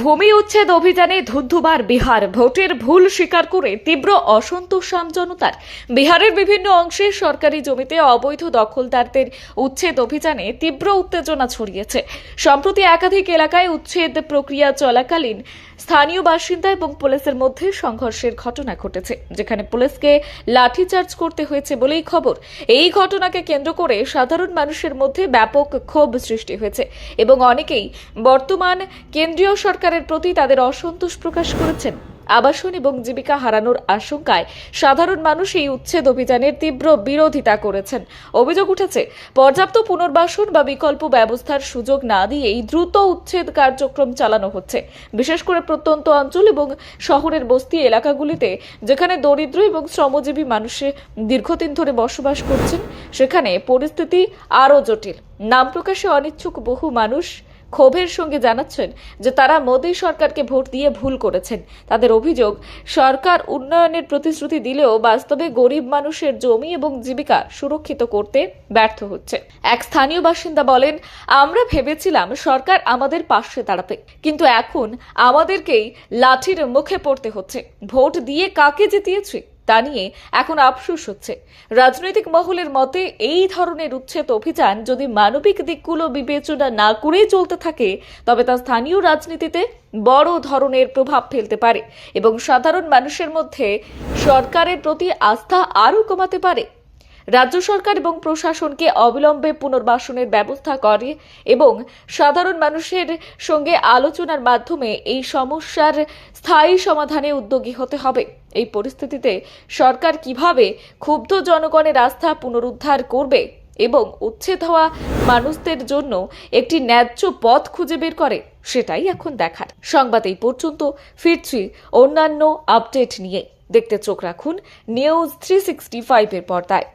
ভূমি উচ্ছেদ অভিযানে ধুন্ধুবার বিহার। ভোটের ভুল স্বীকার করে তীব্র অসন্তোষ আম জনতার। বিহারের বিভিন্ন অংশে সরকারি জমিতে অবৈধ দখলদারদের উচ্ছেদ অভিযানে তীব্র উত্তেজনা ছড়িয়েছে। সম্প্রতি একাধিক এলাকায় উচ্ছেদ প্রক্রিয়া চলাকালীন স্থানীয় বাসিন্দা এবং পুলিশের মধ্যে সংঘর্ষের ঘটনা ঘটেছে, যেখানে পুলিশকে লাঠিচার্জ করতে হয়েছে বলেই খবর। এই ঘটনাকে কেন্দ্র করে সাধারণ মানুষের মধ্যে ব্যাপক ক্ষোভ সৃষ্টি হয়েছে এবং অনেকেই বর্তমান কেন্দ্রীয় সরকারের প্রতি তাদের অসন্তোষ প্রকাশ করেছেন। আবাসন এবং জীবিকা হারানোর আশঙ্কায় সাধারণ মানুষ এই উচ্ছেদ অভিযানের তীব্র বিরোধিতা করেছেন। অভিযোগ উঠেছে, পর্যাপ্ত পুনর্বাসন বা বিকল্প ব্যবস্থার সুযোগ না দিয়েই দ্রুত উচ্ছেদ কার্যক্রম চালানো হচ্ছে। বিশেষ করে প্রত্যন্ত অঞ্চল এবং শহরের বস্তি এলাকাগুলিতে, যেখানে দরিদ্র এবং শ্রমজীবী মানুষে দীর্ঘদিন ধরে বসবাস করছেন, সেখানে পরিস্থিতি আরও জটিল। নাম প্রকাশে অনিচ্ছুক বহু মানুষ ক্ষোভের সঙ্গে জানাচ্ছেন যে তারা মোদী সরকারকে ভোট দিয়ে ভুল করেছেন। তাদের অভিযোগ, সরকার উন্নয়নের প্রতিশ্রুতি দিলেও বাস্তবে গরিব মানুষের জমি এবং জীবিকা সুরক্ষিত করতে ব্যর্থ হচ্ছে। এক স্থানীয় বাসিন্দা বলেন, আমরা ভেবেছিলাম সরকার আমাদের পাশে দাঁড়াবে কিন্তু এখন আমাদেরকেই লাঠির মুখে পড়তে হচ্ছে। ভোট দিয়ে কাকে জিতিয়েছি? তা নিয়ে এখন আফসোস হচ্ছে। রাজনৈতিক মহলের মতে, এই ধরনের উচ্ছেদ অভিযান যদি মানবিক দিকগুলো বিবেচনা না করেই চলতে থাকে, তবে তা স্থানীয় রাজনীতিতে বড় ধরনের প্রভাব ফেলতে পারে এবং সাধারণ মানুষের মধ্যে সরকারের প্রতি আস্থা আরও কমাতে পারে। রাজ্য সরকার এবং প্রশাসনকে অবিলম্বে পুনর্বাসনের ব্যবস্থা করে এবং সাধারণ মানুষের সঙ্গে আলোচনার মাধ্যমে এই সমস্যার স্থায়ী সমাধানে উদ্যোগী হতে হবে। এই পরিস্থিতিতে সরকার কীভাবে ক্ষুব্ধ জনগণের আস্থা পুনরুদ্ধার করবে এবং উচ্ছেদ হওয়া মানুষদের জন্য একটি ন্যায্য পথ খুঁজে বের করে, সেটাই এখন দেখার। সংবাদ এই পর্যন্ত। ফিরছি অন্যান্য আপডেট নিয়ে। দেখতে চোখ রাখুন নিউজ থ্রি সিক্সটি ফাইভের পর্দায়।